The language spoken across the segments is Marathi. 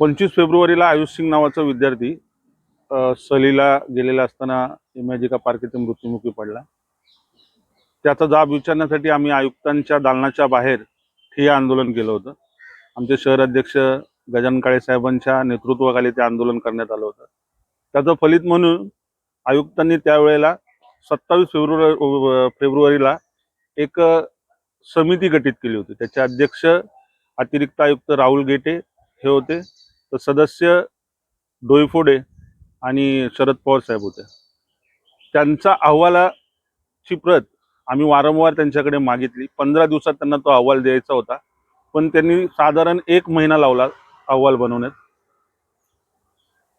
पंचवीस फेब्रुवारीला आयुष सिंग नावाचा विद्यार्थी सलीला सहलीला गेलेला असताना इमॅजिका पार्क येथे मृत्युमुखी पडला. त्याचा जाब विचारण्यासाठी आम्ही आयुक्तांच्या दालनाच्या बाहेर ठिय्या आंदोलन केलं होतं. आमचे शहर अध्यक्ष गजानन काळे साहेबांच्या नेतृत्वाखाली ते आंदोलन करण्यात आलं होतं. त्याचं फलित म्हणून आयुक्तांनी त्यावेळेला सत्तावीस फेब्रुवारी फेब्रुवारीला एक समिती गठीत केली होती. त्याचे अध्यक्ष अतिरिक्त आयुक्त राहुल गेटे हे होते. तर सदस्य डोईफोडे आणि शरद पवार साहेब होते. त्यांचा अहवालाची प्रत आम्ही वारंवार त्यांच्याकडे मागितली. पंधरा दिवसात त्यांना तो अहवाल द्यायचा होता. पण त्यांनी साधारण एक महिना लावला अहवाल बनवण्यात.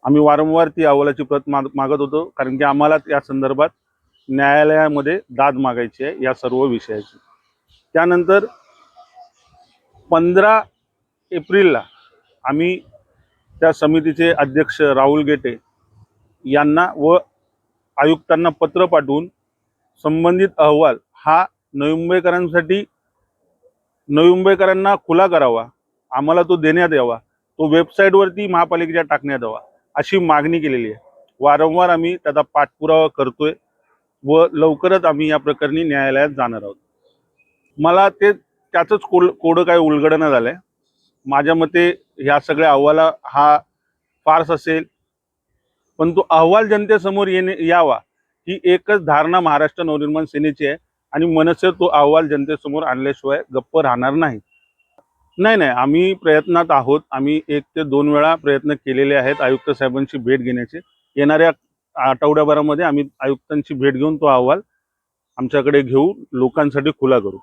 आम्ही वारंवार ती अहवालाची प्रत माग मागत होतो. कारण की आम्हाला या संदर्भात न्यायालयामध्ये दाद मागायची आहे या सर्व विषयाची. त्यानंतर पंधरा एप्रिलला आम्ही त्या समितीचे अध्यक्ष राहुल गेटे यांना व आयुक्तांना पत्र पाठवून संबंधित अहवाल हा नवी मुंबईकरांसाठी नवी मुंबईकरांना खुला करावा आम्हाला तो देण्यात यावा तो वेबसाईटवरती महापालिकेच्या टाकण्यात यावा अशी मागणी केलेली आहे. वारंवार आम्ही त्याचा पाठपुरावा करतोय व लवकरच आम्ही या प्रकरणी न्यायालयात जाणार आहोत. मला ते त्याचंच कोड कोडं काय उलगडणं झालंय. माझ्या मते ह्या सगळ्या अहवाला हा फार्स असेल. पण तो अहवाल जनतेसमोर येणे यावा ही एकच धारणा महाराष्ट्र नवनिर्माण सेनेची आहे आणि मनसे तो अहवाल जनतेसमोर आणल्याशिवाय गप्प राहणार नाही. नाही नाही आम्ही प्रयत्नात आहोत. आम्ही एक ते दोन वेळा प्रयत्न केलेले आहेत आयुक्त साहेबांची भेट घेण्याचे. येणाऱ्या आठवड्याभरामध्ये आम्ही आयुक्तांची भेट घेऊन तो अहवाल आमच्याकडे घेऊ लोकांसाठी खुला करू.